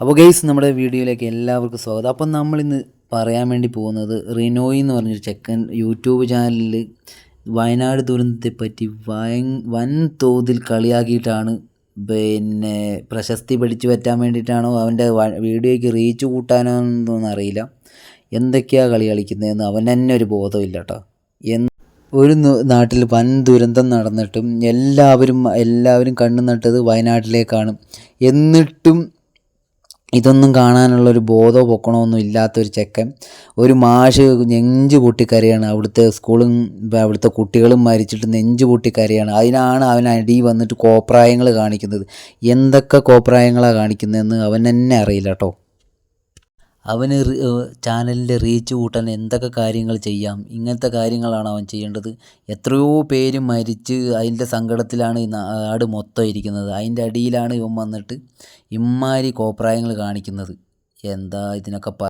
അപ്പോൾ ഗെയ്സ് നമ്മുടെ വീഡിയോയിലേക്ക് എല്ലാവർക്കും സ്വാഗതം. അപ്പം നമ്മളിന്ന് പറയാൻ വേണ്ടി പോകുന്നത് റിനോയി എന്ന് പറഞ്ഞൊരു ചെക്കൻ യൂട്യൂബ് ചാനലിൽ വയനാട് ദുരന്തത്തെപ്പറ്റി വൻ വൻ തോതിൽ കളിയാക്കിയിട്ടാണ് പിന്നെ പ്രശസ്തി പിടിച്ചു പറ്റാൻ വേണ്ടിയിട്ടാണോ അവന്റെ വീഡിയോയ്ക്ക് റീച്ച് കൂട്ടാനോ അറിയില്ല. എന്തൊക്കെയാണ് കളി കളിക്കുന്നതെന്ന് അവൻ തന്നെ ഒരു ബോധമില്ല കേട്ടോ. എന്ന് ഒരു നാട്ടിൽ വൻ ദുരന്തം നടന്നിട്ടും എല്ലാവരും എല്ലാവരും കണ്ണു നട്ടത് വയനാട്ടിലേക്കാണ്. എന്നിട്ടും ഇതൊന്നും കാണാനുള്ള ഒരു ബോധമോ പൊക്കണമൊന്നും ഇല്ലാത്തൊരു ചെക്കൻ. ഒരു മാഷ് നെഞ്ച് പൊട്ടിക്കരയാണ്. അവിടുത്തെ സ്കൂളും അവിടുത്തെ കുട്ടികളും മരിച്ചിട്ട് നെഞ്ച് പൊട്ടിക്കരയാണ്. അതിനാണ് അവൻ അടി വന്നിട്ട് കോപ്രായങ്ങൾ കാണിക്കുന്നത്. എന്തൊക്കെ കോപ്രായങ്ങളാണ് കാണിക്കുന്നതെന്ന് അവൻ തന്നെ അറിയില്ല കേട്ടോ അവന് ചാനലിന്റെ റീച്ച് കൂട്ടാൻ എന്തൊക്കെ കാര്യങ്ങൾ ചെയ്യാം ഇങ്ങനത്തെ കാര്യങ്ങളാണ് അവൻ ചെയ്യേണ്ടത്. എത്രയോ പേര് മരിച്ച് അതിന്റെ സങ്കടത്തിലാണ് നാട് മൊത്തം ഇരിക്കുന്നത്. അതിന്റെ അടിയിലാണ് ഇവൻ വന്നിട്ട് ഇമ്മാരി കോപ്രായങ്ങൾ കാണിക്കുന്നത്. എന്താ ഇതിനൊക്കെ പ